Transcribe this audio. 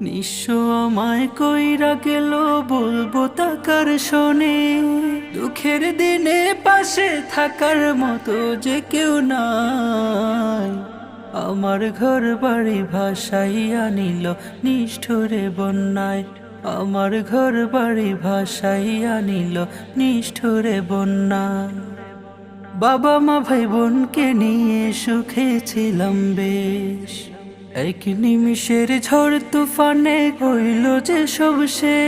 নিঃস্ব আমায় কইরা গেল, বলব তাকার শোনে। দুঃখের দিনে পাশে থাকার মতো যে কেউ নাই। আমার ঘর বাড়ি ভাসাইয়া নিল, নিষ্ঠুরে বন্যায়। আমার ঘর বাড়ি ভাসাইয়া নিল, নিষ্ঠুরে বন্যায়। বাবা মা ভাই বোনকে নিয়ে সুখে ছিলাম বেশ। এক নিমিষের ঝড় তুফানে হইল যে সব শেষ।